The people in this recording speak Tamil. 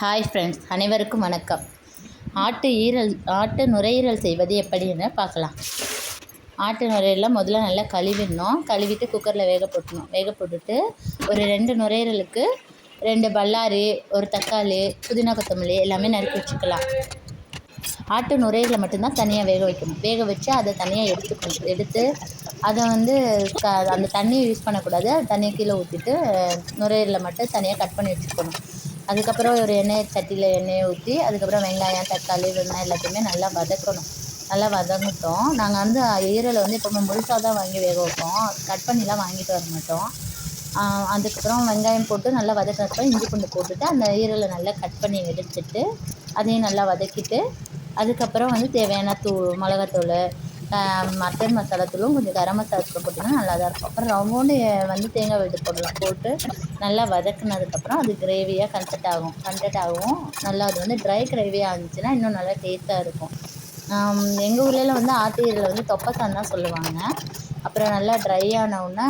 ஹாய் ஃப்ரெண்ட்ஸ் அனைவருக்கும் வணக்கம். ஆட்டு ஈரல் ஆட்டு நுரையீரல் செய்வது எப்படின்னு பார்க்கலாம். ஆட்டு நுரையீரலை முதல்ல நல்லா கழுவிடணும். கழுவிட்டு குக்கரில் வேக போட்டணும் வேக போட்டுட்டு ஒரு ரெண்டு நுரையீரலுக்கு ரெண்டு பல்லாரி ஒரு தக்காளி புதினா கொத்தமல்லி எல்லாமே நறுக்கி வச்சுக்கலாம். ஆட்டு நுரையீரலை மட்டும்தான் தனியாக வேக வைக்கணும். வேக வச்சு அதை தனியாக எடுத்துக்கணும். எடுத்து அதை வந்து க அந்த தண்ணியை யூஸ் பண்ணக்கூடாது. தண்ணியை கீழே ஊற்றிட்டு நுரையீரலை மட்டும் தனியாக கட் பண்ணி வச்சுக்கணும். அதுக்கப்புறம் ஒரு எண்ணெய் சட்டியில் எண்ணெயை ஊற்றி அதுக்கப்புறம் வெங்காயம் தக்காளி வெங்காயம் எல்லாத்தையுமே நல்லா வதக்கணும். நல்லா வதங்கிட்டோம். நாங்கள் வந்து ஈரலை வந்து எப்போவுமே முழுசாக தான் வாங்கி வேக வைப்போம். கட் பண்ணிலாம் வாங்கிட்டு வர மாட்டோம். அதுக்கப்புறம் வெங்காயம் போட்டு நல்லா வதக்கினதுக்கப்புறம் இஞ்சி பூண்டு போட்டுட்டு அந்த ஈரலை நல்லா கட் பண்ணி எடுத்துட்டு அதையும் நல்லா வதக்கிட்டு அதுக்கப்புறம் வந்து தேவையான தூள் மிளகாத்தூள் மட்டன் மசாலா தூளும் கொஞ்சம் கரம் மசாலா தூள் போட்டிங்கன்னா நல்லா தான் இருக்கும். அப்புறம் ரவுண்டு வந்து தேங்காய் விட்டு போடலாம். போட்டு நல்லா வதக்குனதுக்கப்புறம் அது கிரேவியாக கன்செட் ஆகும். கன்செட் ஆகும் நல்லா அது வந்து ட்ரை கிரேவியாக இருந்துச்சுன்னா இன்னும் நல்லா டேஸ்ட்டாக இருக்கும். எங்கள் ஊர்லலாம் வந்து ஆத்தீரில் வந்து தொப்பசான்னு தான் சொல்லுவாங்க. அப்புறம் நல்லா ட்ரை ஆனவுடனே